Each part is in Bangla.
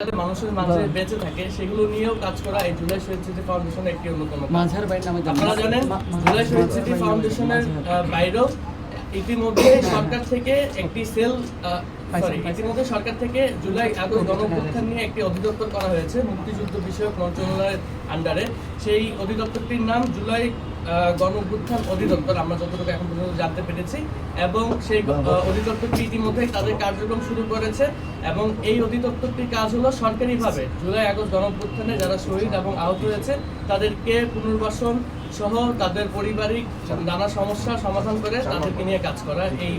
মানুষের মাঝে বেঁচে থাকে সেগুলো নিয়েও কাজ করা এই জুলাই শহীদ স্মৃতি ফাউন্ডেশনের একটি অন্যতম আপনারা জানেন জুলাই শহীদ ফাউন্ডেশনের বাইরেও ইতিমধ্যে সরকার থেকে একটি সেল সরি ইতিমধ্যে সরকার থেকে জুলাই আগস্ট গণঅভ্যুত্থান নিয়ে একটি অধিদপ্তর করা হয়েছে মুক্তিযুদ্ধ বিষয়ক মন্ত্রণালয়ের আন্ডারে সেই অধিদপ্তরটির নাম জুলাই আহ, অধিদপ্তর আমরা যতটুকু এখন পর্যন্ত জানতে পেরেছি। এবং সেই অধিদপ্তরটি ইতিমধ্যে তাদের কার্যক্রম শুরু করেছে এবং এই অধিদপ্তরটির কাজ হলো সরকারিভাবে জুলাই আগস্ট গণ যারা শহীদ এবং আহত হয়েছে তাদেরকে পুনর্বাসন সহ তাদের পারিবারিক নানা সমস্যার সমাধান করে তাদেরকে নিয়ে কাজ করা এই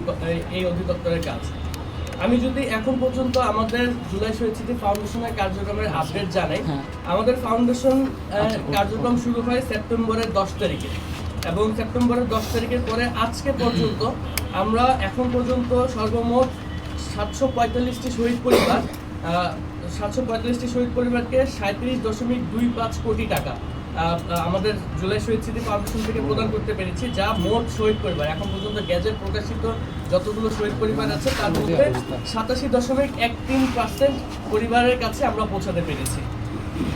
এই অধিদপ্তরের কাজ। আমি যদি এখন পর্যন্ত আমাদের জুলাই শহীদ ফাউন্ডেশনের কার্যক্রমের আপডেট জানাই হ্যাঁ। আমাদের ফাউন্ডেশন আচ্ছা, কার্যক্রম শুরু হয় সেপ্টেম্বরের দশ তারিখে। এবং সেপ্টেম্বরের দশ তারিখের পরে আজকে পর্যন্ত আমরা এখন পর্যন্ত সর্বমোট সাতশো পঁয়তাল্লিশটি শহীদ পরিবার সাতশো পঁয়তাল্লিশটি শহীদ পরিবারকে সাঁত্রিশ দশমিক দুই পাঁচ কোটি টাকা আমাদের জুলাই শহীদ স্মৃতি ফাউন্ডেশন থেকে প্রদান করতে পেরেছি যা মোট শহীদ পরিবার। এখন পর্যন্ত গ্যাজেট প্রকাশিত যতগুলো শহীদ পরিবার আছে তার মধ্যে সাতাশি দশমিক এক তিন পার্সেন্ট পরিবারের কাছে আমরা পৌঁছাতে পেরেছি।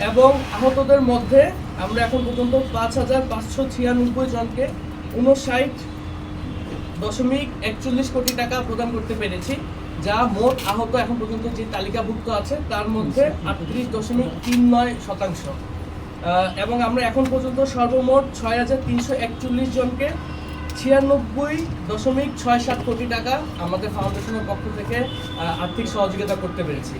এবং আহতদের মধ্যে আমরা এখন পর্যন্ত পাঁচ হাজার পাঁচশো ছিয়ানব্বই জনকে উনষাট দশমিক একচল্লিশ কোটি টাকা প্রদান করতে পেরেছি যা মোট আহত এখন পর্যন্ত যে তালিকাভুক্ত আছে তার মধ্যে আটত্রিশ দশমিক তিন নয় শতাংশ। এবং আমরা এখন পর্যন্ত সর্বমোট ছয় হাজার তিনশো একচল্লিশ জনকে ছিয়ানব্বই দশমিক ছয় সাত কোটি টাকা আমাদের ফাউন্ডেশনের পক্ষ থেকে আর্থিক সহযোগিতা করতে পেরেছি।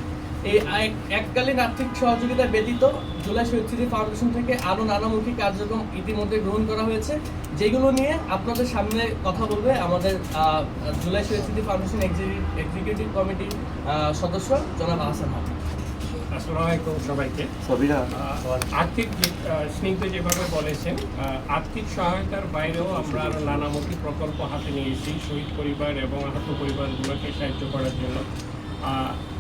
এই এক- এককালীন আর্থিক সহযোগিতা ব্যতীত জুলাই শহীদ ফাউন্ডেশন থেকে আরও নানামুখী কার্যক্রম ইতিমধ্যে গ্রহণ করা হয়েছে। যেগুলো নিয়ে আপনাদের সামনে কথা বলবে আমাদের জুলাই শহীদ ফাউন্ডেশন এক্সিকিউটিভ কমিটির সদস্য জনাব আহসান হাবিব আসসালামু আলাইকুম সবাইকে। আর্থিক স্নিগ্ধ যেভাবে বলেছেন আর্থিক সহায়তার বাইরেও আমরা আরও নানামুখী প্রকল্প হাতে নিয়েছি শহীদ পরিবার এবং আহত পরিবারগুলোকে সাহায্য করার জন্য।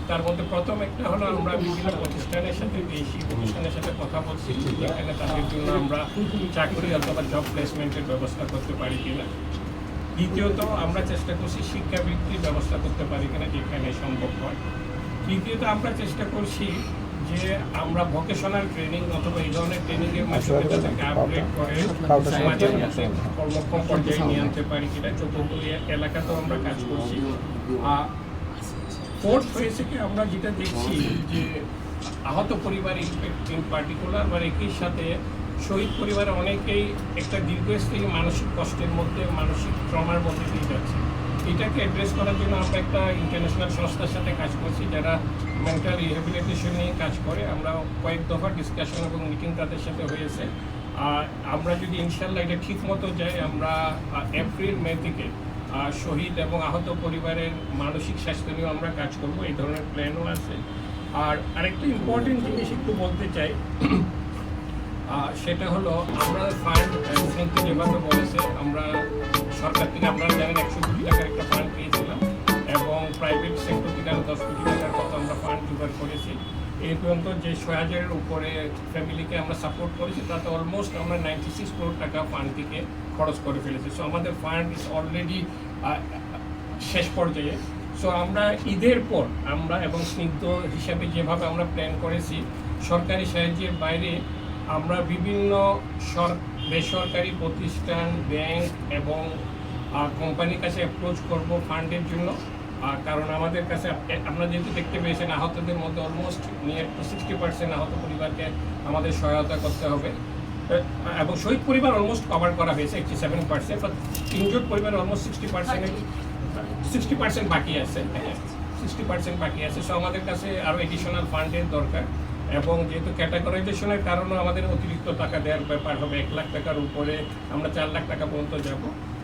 তার মধ্যে প্রথম একটা হলো আমরা বিভিন্ন প্রতিষ্ঠানের সাথে দেশি প্রতিষ্ঠানের সাথে কথা বলছি যেখানে তাদের জন্য আমরা চাকরি অথবা জব প্লেসমেন্টের ব্যবস্থা করতে পারি কিনা। দ্বিতীয়ত আমরা চেষ্টা করছি শিক্ষাবৃত্তির ব্যবস্থা করতে পারি কিনা যেখানে সম্ভব হয়। তৃতীয়ত আমরা চেষ্টা করছি যে আমরা ভোকেশনাল ট্রেনিং অথবা এই ধরনের ট্রেনিং এর মাধ্যমে তাদেরকে আপগ্রেড করে সমাজের মধ্যে কর্মক্ষম পর্যায়ে নিয়ে আনতে পারি কিনা চতুর্থ এলাকাতেও আমরা কাজ করছি। ফোর্থ হয়েছে কি আমরা যেটা দেখছি যে আহত পরিবার ইন পার্টিকুলার বা একই সাথে শহীদ পরিবারে অনেকেই একটা দীর্ঘস্থায়ী মানসিক কষ্টের মধ্যে মানসিক ট্রমার মধ্যে দিয়ে যাচ্ছে। এটাকে অ্যাড্রেস করার জন্য আমরা একটা ইন্টারন্যাশনাল সংস্থার সাথে কাজ করছি যারা মেন্টাল রিহ্যাবিলিটেশন নিয়ে কাজ করে। আমরা কয়েক দফা ডিসকাশন এবং মিটিং তাদের সাথে হয়েছে। আর আমরা যদি ইনশাল্লাহ এটা ঠিক মতো যাই, আমরা এপ্রিল মে থেকে শহীদ এবং আহত পরিবারের মানসিক স্বাস্থ্য নিয়েও আমরা কাজ করব। এই ধরনের প্ল্যানও আছে। আর আরেকটা ইম্পর্টেন্ট জিনিস একটু বলতে চাই। সেটা হলো আমরা ফান্ড কিন্তু যেভাবে বলেছে, আমরা সরকার থেকে আপনারা জানেন একশো কোটি টাকার একটা ফান্ড পেয়েছিলাম এবং প্রাইভেট সেক্টর থেকে আরও দশ কোটি টাকার মতো আমরা ফান্ড জোগাড় করেছি। এই পর্যন্ত যে ছয় হাজারের উপরে ফ্যামিলিকে আমরা সাপোর্ট করেছি, তাতে অলমোস্ট আমরা নাইনটি সিক্স করোড় টাকা ফান্ড থেকে খরচ করে ফেলেছি। সো আমাদের ফান্ড ইজ অলরেডি শেষ পর্যায়ে। সো আমরা ঈদের পর আমরা এবং স্নিগ্ধ হিসাবে যেভাবে আমরা প্ল্যান করেছি, সরকারি সাহায্যের বাইরে আমরা বিভিন্ন সর, বেসরকারি প্রতিষ্ঠান, ব্যাংক এবং কোম্পানির কাছে অ্যাপ্রোচ করব ফান্ডের জন্য। কারণ আমাদের কাছে আপ- আপনারা যেহেতু দেখতে পেয়েছেন আহতদের মধ্যে almost near two sixty percent আহত পরিবারকে আমাদের সহায়তা করতে হবে। এবং শহীদ পরিবার অলমোস্ট কভার করা হয়েছে এইটটি সেভেন পার্সেন্ট বা তিনজন পরিবার almost sixty percent sixty percent বাকি আছে হ্যাঁ? সিক্সটি পার্সেন্ট বাকি আছে। সো আমাদের কাছে আরও এডিশনাল ফান্ডের দরকার। এবং যেহেতু ক্যাটাগরাইজেশনের কারণে আমাদের অতিরিক্ত টাকা দেওয়ার ব্যাপার হবে এক লাখ টাকার উপরে আমরা চার লাখ টাকা পর্যন্ত যাব।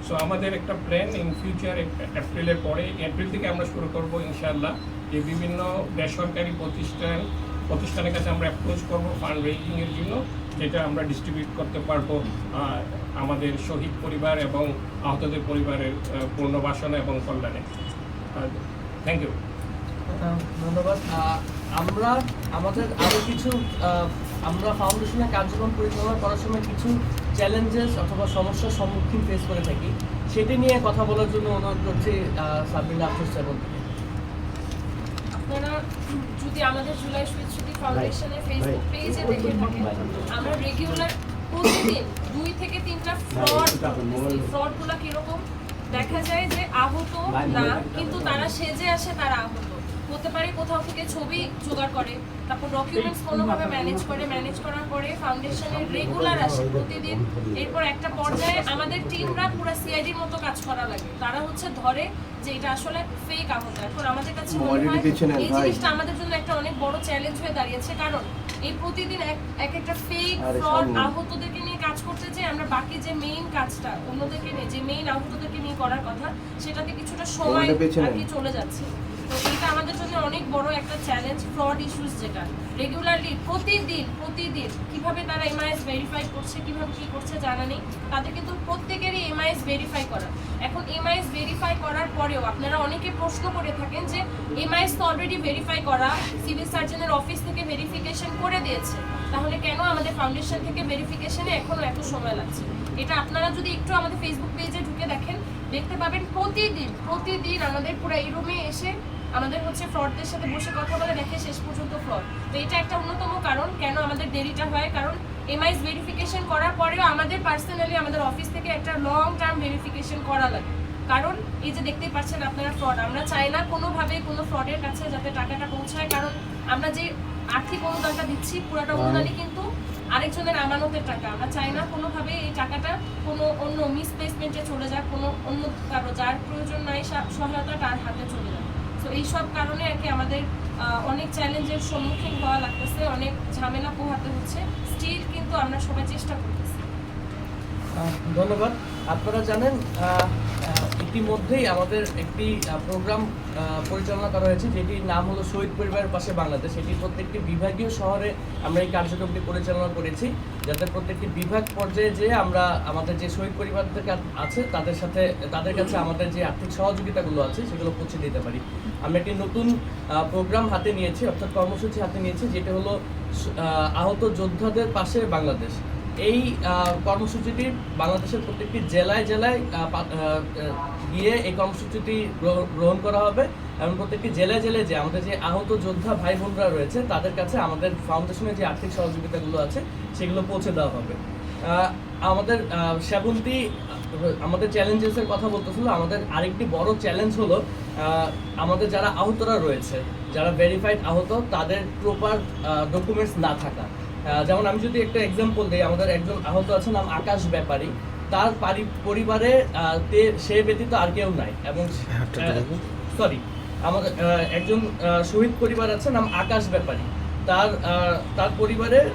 সো আমাদের একটা প্ল্যান ইন ফিউচার এপ্রিলের পরে এপ্রিল থেকে আমরা শুরু করব ইনশাআল্লাহ। যে বিভিন্ন বেসরকারি প্রতিষ্ঠান প্রতিষ্ঠানের কাছে আমরা অ্যাপ্রোচ করব ফান্ড রেজিংয়ের জন্য যেটা আমরা ডিস্ট্রিবিউট করতে পারব আমাদের শহীদ পরিবার এবং আহতদের পরিবারের আহ, পুনর্বাসন এবং কল্যাণে। থ্যাংক ইউ ধন্যবাদ। আমরা আমাদের আরও কিছু আমরা ফাউন্ডেশনের কার্যক্রম পরিচালনা করার সময় কিছু চ্যালেঞ্জেস অথবা সমস্যার সম্মুখীন ফেস করে থাকি। সেটি নিয়ে কথা বলার জন্য অনুরোধ করছি সাবিনা আফরোজ সাহেব আপনারা যদি আমাদের জুলাই স্মৃতি ফাউন্ডেশনের ফেসবুক পেজে দেখে থাকেন আমরা রেগুলার প্রতিদিন দুই থেকে তিনটা ফ্রড ফ্রডগুলো কীরকম? দেখা যায় যে আহত না কিন্তু তারা সেজে আসে তারা আহত। হতে পারে কোথাও থেকে ছবি জোগাড় করে। তারপর ডকুমেন্টস কোনোভাবে ম্যানেজ করে ম্যানেজ করার পরে ফাউন্ডেশনের রেগুলার আসে প্রতিদিন। এরপর একটা পর্যায়ে আমাদের টিমরা পুরো সিআইডির মতো কাজ করা লাগে। তারা হচ্ছে ধরে যে এটা আসলে ফেক আহত। এখন আমাদের কাছে এই জিনিসটা আমাদের জন্য একটা অনেক বড় চ্যালেঞ্জ হয়ে দাঁড়িয়েছে। কারণ এই প্রতিদিন এক এক একটা ফেক ফ্রড আহতদেরকে নিয়ে কাজ করতে যে আমরা বাকি যে মেইন কাজটা অন্যদেরকে নিয়ে যে মেইন আহতদেরকে নিয়ে করার কথা সেটাতে কিছুটা সময় আর কি চলে যাচ্ছে। তো এটা আমাদের জন্য অনেক বড় একটা চ্যালেঞ্জ ফ্রড ইস্যুস যেটা। রেগুলারলি প্রতিদিন প্রতিদিন কীভাবে তারা এমআইএস ভেরিফাই করছে, কীভাবে কি করছে জানা নেই। তাদের কিন্তু প্রত্যেকেরই এমআইএস ভেরিফাই করা। এখন এমআইএস ভেরিফাই করার পরেও আপনারা অনেকে প্রশ্ন করে থাকেন যে এমআইএস তো অলরেডি ভেরিফাই করা সিভিল সার্জনের অফিস থেকে ভেরিফিকেশন করে দিয়েছে। তাহলে কেন আমাদের ফাউন্ডেশন থেকে ভেরিফিকেশনে এখনও এত সময় লাগছে? এটা আপনারা যদি একটু আমাদের ফেসবুক পেজে ঢুকে দেখেন, দেখতে পাবেন প্রতিদিন প্রতিদিন আমাদের পুরো এই রুমে এসে আমাদের হচ্ছে ফ্রডদের সাথে বসে কথা বলে দেখে শেষ পর্যন্ত ফ্রড। তো এটা একটা অন্যতম কারণ কেন আমাদের দেরিটা হয় কারণ এমআইএস ভেরিফিকেশন করার পরেও আমাদের পার্সোনালি আমাদের অফিস থেকে একটা লং টার্ম ভেরিফিকেশন করা লাগে। কারণ এই যে দেখতেই পাচ্ছেন আপনারা ফ্রড আমরা চাই না কোনোভাবে কোনো ফ্রডের কাছে যাতে টাকাটা পৌঁছায় কারণ আমরা যে আর্থিক অনুদানটা দিচ্ছি পুরোটা অনুদানই কিন্তু আরেকজনের আমানতের টাকা। আমরা চাই না কোনোভাবে এই টাকাটা কোনো অন্য মিসপ্লেসমেন্টে চলে যাক কোনো অন্য কারও যার প্রয়োজন নাই সহায়তা তার হাতে চলে যায় তো এই সব কারণে আর কি আমাদের অনেক চ্যালেঞ্জের সম্মুখীন হওয়া লাগতেছে, অনেক ঝামেলা পোহাতে হচ্ছে। স্টিল কিন্তু আমরা সবাই চেষ্টা করতেছি। ধন্যবাদ। আপনারা জানেন ইতিমধ্যেই আমাদের একটি প্রোগ্রাম পরিচালনা করা হয়েছে, যেটির নাম হলো শহীদ পরিবারের পাশে বাংলাদেশ। এটি প্রত্যেকটি বিভাগীয় শহরে আমরা এই কার্যক্রমটি পরিচালনা করেছি, যাতে প্রত্যেকটি বিভাগ পর্যায়ে যে আমরা আমাদের যে শহীদ পরিবারদের আছে, তাদের সাথে, তাদের কাছে আমাদের যে আর্থিক সহযোগিতাগুলো আছে, সেগুলো পৌঁছে দিতে পারি। আমরা একটি নতুন প্রোগ্রাম হাতে নিয়েছি, অর্থাৎ কর্মসূচি হাতে নিয়েছি, যেটা হলো আহত যোদ্ধাদের পাশে বাংলাদেশ। এই কর্মসূচিটি বাংলাদেশের প্রত্যেকটি জেলায় জেলায় গিয়ে এই কর্মসূচিটি গ্রহ- গ্রহণ করা হবে। এবং প্রত্যেকটি জেলায় জেলায় যে আমাদের যে আহত যোদ্ধা ভাই বোনরা রয়েছে, তাদের কাছে আমাদের ফাউন্ডেশনের যে আর্থিক সহযোগিতাগুলো আছে, সেগুলো পৌঁছে দেওয়া হবে। আমাদের সেবন্তী আমাদের চ্যালেঞ্জেসের কথা বলতেছিল, আমাদের আরেকটি বড় চ্যালেঞ্জ হলো আমাদের যারা আহতরা রয়েছে, যারা ভেরিফাইড আহত, তাদের প্রপার ডকুমেন্টস না থাকা। যেমন আমি যদি একটা এক্সাম্পল দিই আমাদের একজন আহত আছে নাম আকাশ ব্যাপারী। তার পরিবারে তে- সে ব্যতীত আর কেউ নাই এবং সরি আমাদের একজন শহীদ পরিবার আছে নাম আকাশ ব্যাপারী। তার তার পরিবারে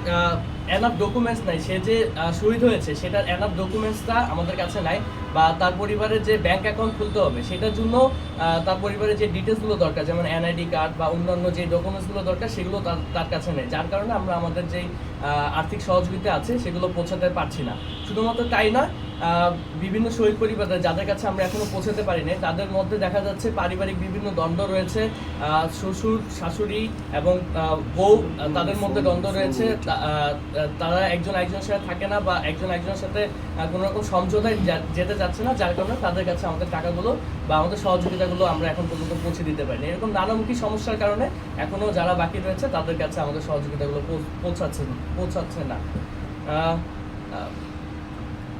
এনাফ ডকুমেন্টস নাই, সে যে শহীদ হয়েছে, সেটার এনাফ ডকুমেন্টসটা আমাদের কাছে নাই, বা তার পরিবারের যে ব্যাংক অ্যাকাউন্ট খুলতে হবে, সেটার জন্য তার পরিবারের যে ডিটেলসগুলো দরকার, যেমন এনআইডি কার্ড বা অন্যান্য যে ডকুমেন্টসগুলো দরকার, সেগুলো তার তার কাছে নেই, যার কারণে আমরা আমাদের যেই আর্থিক সহযোগিতা আছে, সেগুলো পৌঁছাতে পারছি না। শুধুমাত্র তাই না বিভিন্ন শহীদ পরিবারের যাদের কাছে আমরা এখনও পৌঁছাতে পারিনি, তাদের মধ্যে দেখা যাচ্ছে পারিবারিক বিভিন্ন দ্বন্দ্ব রয়েছে। শ্বশুর, শাশুড়ি এবং বউ তাদের মধ্যে দ্বন্দ্ব রয়েছে। তারা একজন একজনের সাথে থাকে না বা একজন একজনের সাথে কোনো রকম সমঝোতায় যেতে চাচ্ছে না, যার কারণে তাদের কাছে আমাদের টাকাগুলো বা আমাদের সহযোগিতাগুলো আমরা এখন পর্যন্ত পৌঁছে দিতে পারিনি। এরকম নানামুখী সমস্যার কারণে এখনও যারা বাকি রয়েছে, তাদের কাছে আমাদের সহযোগিতাগুলো পৌঁছাচ্ছে পৌঁছাচ্ছে না।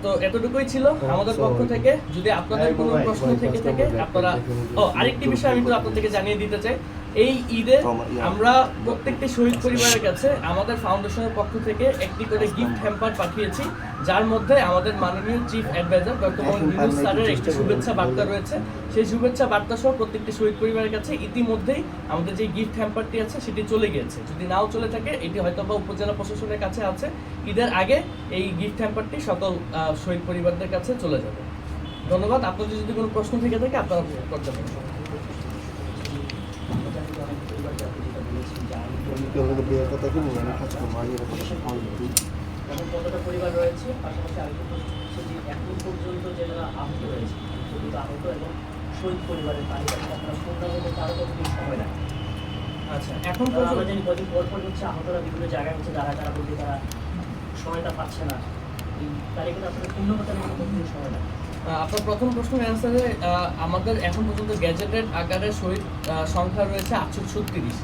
তো এতটুকুই ছিল আমাদের পক্ষ থেকে। যদি আপনাদের কোনো প্রশ্ন থেকে থাকে আপনারা ও আরেকটি বিষয় আমি আপনাদেরকে জানিয়ে দিতে চাই। এই ঈদে আমরা প্রত্যেকটি শহীদ পরিবারের কাছে আমাদের ফাউন্ডেশনের পক্ষ থেকে একটি করে গিফট হ্যাম্পার পাঠিয়েছি যার মধ্যে আমাদের মাননীয় চিফ অ্যাডভাইজার ডক্টর মোহাম্মদ স্যারের একটি শুভেচ্ছা বার্তা রয়েছে। সেই শুভেচ্ছা বার্তা সহ প্রত্যেকটি শহীদ পরিবারের কাছে ইতিমধ্যেই আমাদের যে গিফট হ্যাম্পারটি আছে সেটি চলে গিয়েছে। যদি নাও চলে থাকে এটি হয়তো বা উপজেলা প্রশাসনের কাছে আছে। ঈদের আগে এই গিফট হ্যাম্পারটি সকল শহীদ পরিবারদের কাছে চলে যাবে। ধন্যবাদ। আপনাদের যদি কোনো প্রশ্ন থেকে থাকে আপনারা করতে পারেন এখন কতটা পরিবার রয়েছে? পাশাপাশি এখন পর্যন্ত যারা আহত রয়েছে প্রকৃত আহত এবং শহীদ পরিবারের তালিকাটা আপনারা পূর্ণাঙ্গ করতে আরও কতদিন সময় লাগে আচ্ছা এখন পর্যন্ত জানি কদিন পর পর হচ্ছে আহতরা বিভিন্ন জায়গায় হচ্ছে যারা যারা বলতে তারা সময়টা পাচ্ছে না। এই তালিকাটা আপনাদের পূর্ণ করতে কতদিন সময় লাগে আপনার প্রথম প্রশ্নের অ্যান্সারে আমাদের এখন পর্যন্ত গ্যাজেটেড আকারে শহীদ সংখ্যা রয়েছে আটশো ছত্রিশ।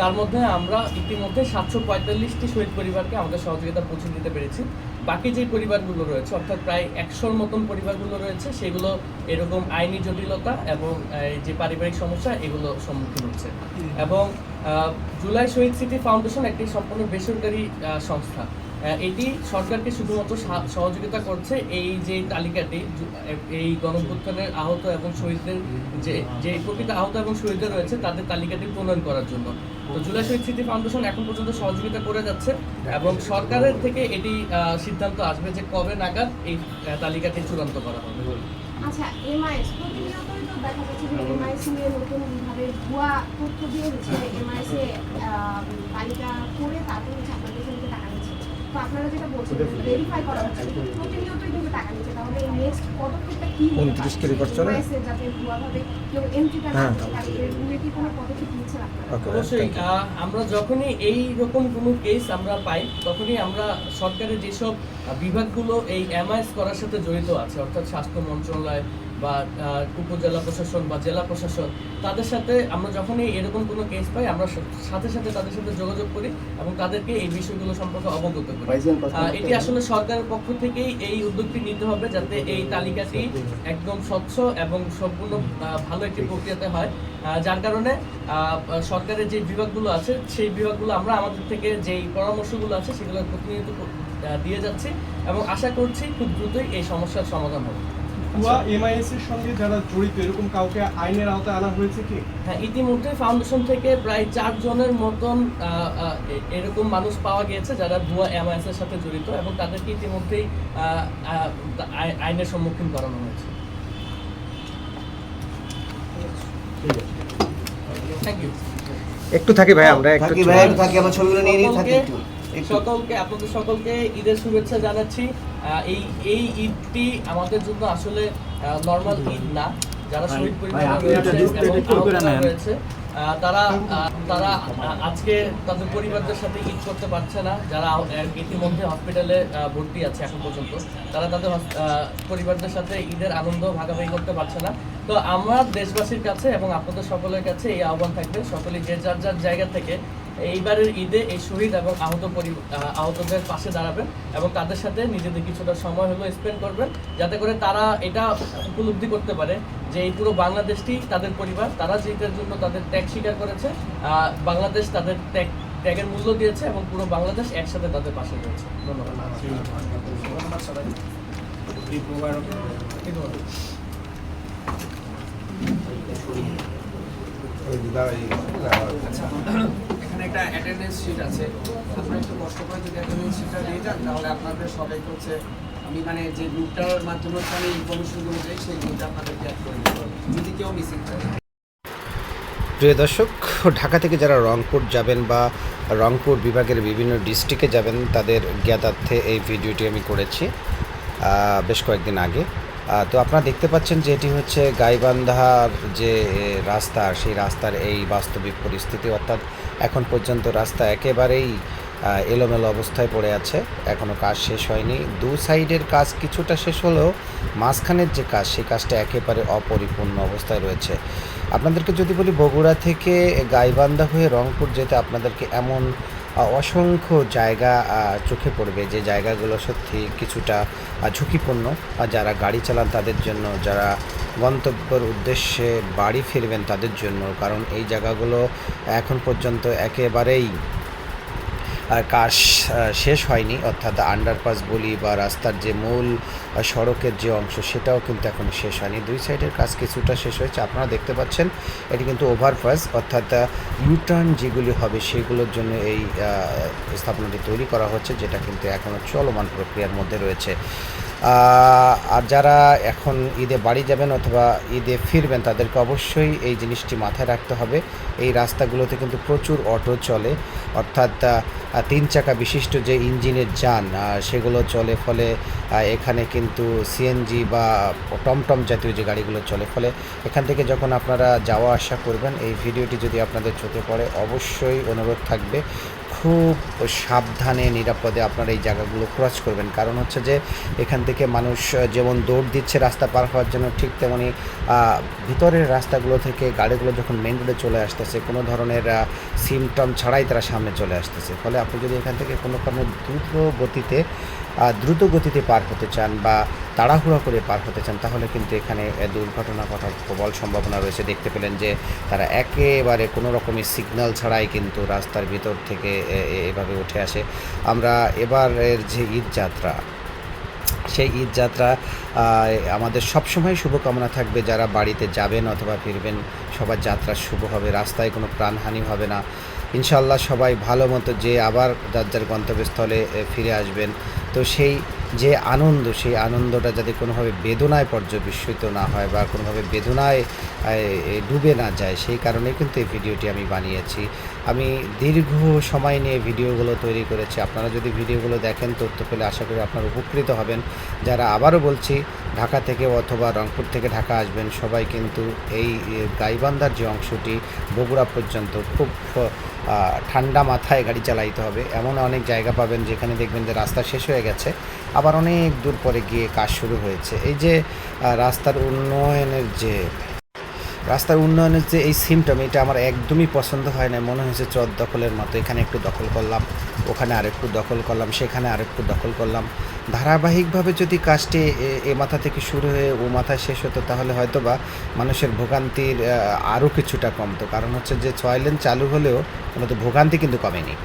তার মধ্যে আমরা ইতিমধ্যে সাতশো পঁয়তাল্লিশটি শহীদ পরিবারকে আমাদের সহযোগিতা পৌঁছে দিতে পেরেছি। বাকি যে পরিবারগুলো রয়েছে অর্থাৎ প্রায় একশোর মতন পরিবারগুলো রয়েছে সেগুলো এরকম আইনি জটিলতা এবং যে পারিবারিক সমস্যা এগুলো সম্মুখীন হচ্ছে। এবং জুলাই শহীদ সিটি ফাউন্ডেশন একটি সম্পূর্ণ বেসরকারি সংস্থা। এটি সরকারকে শুধুমাত্র সহযোগিতা করছে এই যে তালিকাটি এই গণভ্যুত্থানের আহত এবং শহীদদের যে যে প্রকৃত আহত এবং শহীদদের রয়েছে তাদের তালিকাটি প্রণয়ন করার জন্য। তো জুলাই শহীদ স্মৃতি ফাউন্ডেশন এখন পর্যন্ত সহযোগিতা করে যাচ্ছে এবং সরকারের থেকে এটি সিদ্ধান্ত আসবে যে কবে নাগাদ এই তালিকাটি চূড়ান্ত করা হবে। আচ্ছা এমআইএস প্রতিনিয়তই তো দেখা যাচ্ছে যে এমআইএস নিয়ে নতুন ভাবে ভুয়া তথ্য দিয়ে হচ্ছে। এমআইএস এ তালিকা করে তারপর হচ্ছে আপনাদের থেকে টাকা নিচ্ছে তো আপনারা যেটা বলছেন ভেরিফাই করা হচ্ছে কিন্তু প্রতিনিয়তই কিন্তু টাকা নিচ্ছে তাহলে এই নেক্সট পদক্ষেপটা কি হতে পারে? 29 কে record চলে? MIS এ যাতে ভুয়াভাবে কেউ এন্ট্রিটা না হ্যাঁ। অবশ্যই আমরা যখনই এই রকম কোনো কেস আমরা পাই তখনই আমরা সরকারের যেসব বিভাগগুলো এই এমআইএস করার সাথে জড়িত আছে অর্থাৎ স্বাস্থ্য মন্ত্রণালয় বা উপজেলা প্রশাসন বা জেলা প্রশাসন তাদের সাথে আমরা যখনই এরকম কোনো কেস পাই আমরা সাথে সাথে তাদের সাথে যোগাযোগ করি এবং তাদেরকে এই বিষয়গুলো সম্পর্কে অবগত করি। এটি আসলে সরকারের পক্ষ থেকেই এই উদ্যোগটি নিতে হবে যাতে এই তালিকাটি একদম স্বচ্ছ এবং সম্পূর্ণ ভালো একটি প্রক্রিয়াতে হয়। যার কারণে আহ, সরকারের যে বিভাগগুলো আছে সেই বিভাগগুলো আমরা আমাদের থেকে যেই পরামর্শগুলো আছে সেগুলো প্রতিনিধিত্ব দিয়ে যাচ্ছি এবং আশা করছি খুব দ্রুতই এই সমস্যার সমাধান হবে। ভুয়া এমআইএস এর সঙ্গে যারা জড়িত এরকম কাউকে আইনের আওতায় আনা হয়েছে কি? হ্যাঁ ইতিমধ্যে ফাউন্ডেশন থেকে প্রায় চারজনের মতন এরকম মানুষ পাওয়া গিয়েছে যারা ভুয়া এমআইএস এর সাথে জড়িত এবং তাদেরকে ইতিমধ্যেই আইনের সম্মুখীন করানো হয়েছে। থ্যাংক ইউ একটু থাকি ভাই আমরা একটু থাকি ভাই থাকি আমার ছবিগুলো নিয়ে নিই থাকি একটু। সকলকে আপনাদের সকলকে ঈদের শুভেচ্ছা জানাচ্ছি। এই এই ঈদটি আমাদের জন্য আসলে নর্মাল ঈদ না। যারা শহীদ পরিবার রয়েছে তারা তারা আজকে তাদের পরিবারদের সাথে ঈদ করতে পারছে না। যারা ইতিমধ্যে হসপিটালে ভর্তি আছে এখন পর্যন্ত তারা তাদের পরিবারদের সাথে ঈদের আনন্দ ভাগাভাগি করতে পারছে না। তো আমরা দেশবাসীর কাছে এবং আপনাদের সকলের কাছে এই আহ্বান থাকবে সকলেই যে যার যার জায়গা থেকে এইবারের ঈদে এই শহীদ এবং আহত আহতদের পাশে দাঁড়াবেন এবং তাদের সাথে নিজেদের কিছুটা সময় হলো স্পেন্ড করবেন। যাতে করে তারা এটা উপলব্ধি করতে পারে যে এই পুরো বাংলাদেশটি তাদের পরিবার, তারা যেটার জন্য তাদের ত্যাগ স্বীকার করেছে বাংলাদেশ তাদের ত্যাগ, ত্যাগের মূল্য দিয়েছে এবং পুরো বাংলাদেশ একসাথে তাদের পাশে রয়েছে। ধন্যবাদ। এখানে একটা অ্যাটেন্ডেন্স শিট আছে। আপনারা একটু কষ্ট করে যদি অ্যাটেন্ডেন্স শিটটা দিয়ে যান, তাহলে আপনাদের হচ্ছে আমি মানে যে গ্রুপটার মাধ্যমে আমি ইনফরমেশনগুলো দিই, সেই গ্রুপটা আপনাদেরকে অ্যাড করে দিতে যদি কেউ মিসিং থাকে। প্রিয় দর্শক, ঢাকা থেকে যারা রংপুর যাবেন বা রংপুর বিভাগের বিভিন্ন ডিস্ট্রিক্টে যাবেন, তাদের জ্ঞাতার্থে এই ভিডিওটি আমি করেছি বেশ কয়েকদিন আগে। তো আপনারা দেখতে পাচ্ছেন যে এটি হচ্ছে গাইবান্ধার যে রাস্তা, সেই রাস্তার এই বাস্তবিক পরিস্থিতি, অর্থাৎ এখন পর্যন্ত রাস্তা একেবারেই এলোমেলো অবস্থায় পড়ে আছে। এখনও কাজ শেষ হয়নি। দু সাইডের কাজ কিছুটা শেষ হলেও মাঝখানের যে কাজ সেই কাজটা একেবারে অপরিপূর্ণ অবস্থায় রয়েছে। আপনাদেরকে যদি বলি, বগুড়া থেকে গাইবান্ধা হয়ে রংপুর যেতে আপনাদেরকে এমন অসংখ্য জায়গা চোখে পড়বে যে জায়গাগুলো সত্যি কিছুটা ঝুঁকিপূর্ণ। আর যারা গাড়ি চালান তাদের জন্য, যারা গন্তব্যের উদ্দেশ্যে বাড়ি ফিরবেন তাদের জন্য। কারণ এই জায়গাগুলো এখন পর্যন্ত একেবারেই কাজ শেষ হয়নি, অর্থাৎ আন্ডারপাস বলি বা রাস্তার যে মূল সড়কের যে অংশ, সেটাও কিন্তু এখন শেষ হয়নি। দুই সাইডের কাজ কিছুটা শেষ হয়েছে, আপনারা দেখতে পাচ্ছেন, এটি কিন্তু ওভারপাস অর্থাৎ ইউটার্ন যেগুলি হবে, সেগুলোর জন্য এই স্থাপনাটি তৈরি করা হচ্ছে, যেটা কিন্তু এখনও চলমান প্রক্রিয়ার মধ্যে রয়েছে। আর যারা এখন ঈদে বাড়ি যাবেন অথবা ঈদে ফিরবেন, তাদেরকে অবশ্যই এই জিনিসটি মাথায় রাখতে হবে। এই রাস্তাগুলোতে কিন্তু প্রচুর অটো চলে। অর্থাৎ তিন চাকা বিশিষ্ট যে ইঞ্জিনের যান সেগুলো চলে। ফলে এখানে কিন্তু সিএনজি বা টমটম জাতীয় যে গাড়িগুলো চলে। ফলে এখান থেকে যখন আপনারা যাওয়া আসা করবেন, এই ভিডিওটি যদি আপনাদের চোখে পড়ে, অবশ্যই অনুরোধ থাকবে। খুব সাবধানে, নিরাপদে আপনারা এই জায়গাগুলো ক্রস করবেন। কারণ হচ্ছে যে, এখান থেকে মানুষ যেমন দৌড় দিচ্ছে রাস্তা পার হওয়ার জন্য, ঠিক তেমনি ভিতরের রাস্তাগুলো থেকে গাড়িগুলো যখন মেন রোডে চলে আসতেছে, কোনো ধরনের সিমটম ছাড়াই তারা সামনে চলে আসতেছে। ফলে আপনি যদি এখান থেকে কোনো কারণে দ্রুত গতিতে দ্রুত গতিতে পার হতে চান বা তাড়াহুড়া করে পার হতে চান, তাহলে কিন্তু এখানে দুর্ঘটনা ঘটার প্রবল সম্ভাবনা রয়েছে। দেখতে পেলেন যে, তারা একেবারে কোনো রকমের সিগন্যাল ছাড়াই কিন্তু রাস্তার ভিতর থেকে এভাবে উঠে আসে। আমরা এবারের যে ঈদ যাত্রা, সেই ঈদ যাত্রা আমাদের সবসময় শুভকামনা থাকবে। যারা বাড়িতে যাবেন অথবা ফিরবেন, সবার যাত্রা শুভ হবে। রাস্তায় কোনো প্রাণহানি হবে না। ইনশাল্লাহ সবাই ভালো মতো যে আবার যার যার গন্তব্যস্থলে ফিরে আসবেন। তো সেই যে আনন্দ, সেই আনন্দটা যাতে কোনোভাবে বেদনায় পর্যবেসিত না হয় বা কোনোভাবে বেদনায় ডুবে না যায়, সেই কারণে কিন্তু এই ভিডিওটি আমি বানিয়েছি। আমি দীর্ঘ সময় নিয়ে ভিডিওগুলো তৈরি করেছি। আপনারা যদি ভিডিওগুলো দেখেন, তথ্য পেলে আশা করি আপনারা উপকৃত হবেন। যারা আবারও বলছি, ঢাকা থেকে অথবা রংপুর থেকে ঢাকা আসবেন, সবাই কিন্তু এই গাইবান্ধার যে অংশটি, বগুড়া পর্যন্ত খুব ঠান্ডা মাথায় গাড়ি চালাইতে হবে। এমন অনেক জায়গা পাবেন যেখানে দেখবেন যে রাস্তা শেষ হয়ে গেছে। আবার অনেক দূর পরে গিয়ে কাজ শুরু হয়েছে। এই যে রাস্তার উন্নয়নের যে, রাস্তার উন্নয়নের যে এই সিমটম এটা আমার একদমই পছন্দ হয় না মনে হয়েছে চর দখলের মতো। এখানে একটু দখল করলাম, ওখানে আরেকটু দখল করলাম, সেখানে আরেকটু দখল করলাম। ধারাবাহিকভাবে যদি কাজটি এ- মাথা থেকে শুরু হয়ে ও মাথায় শেষ হতো, তাহলে হয়তো বা মানুষের ভোগান্তির আরও কিছুটা কমতো। কারণ হচ্ছে যে, ছয় লেন চালু হলেও কোনো তো ভোগান্তি কিন্তু কমেনি।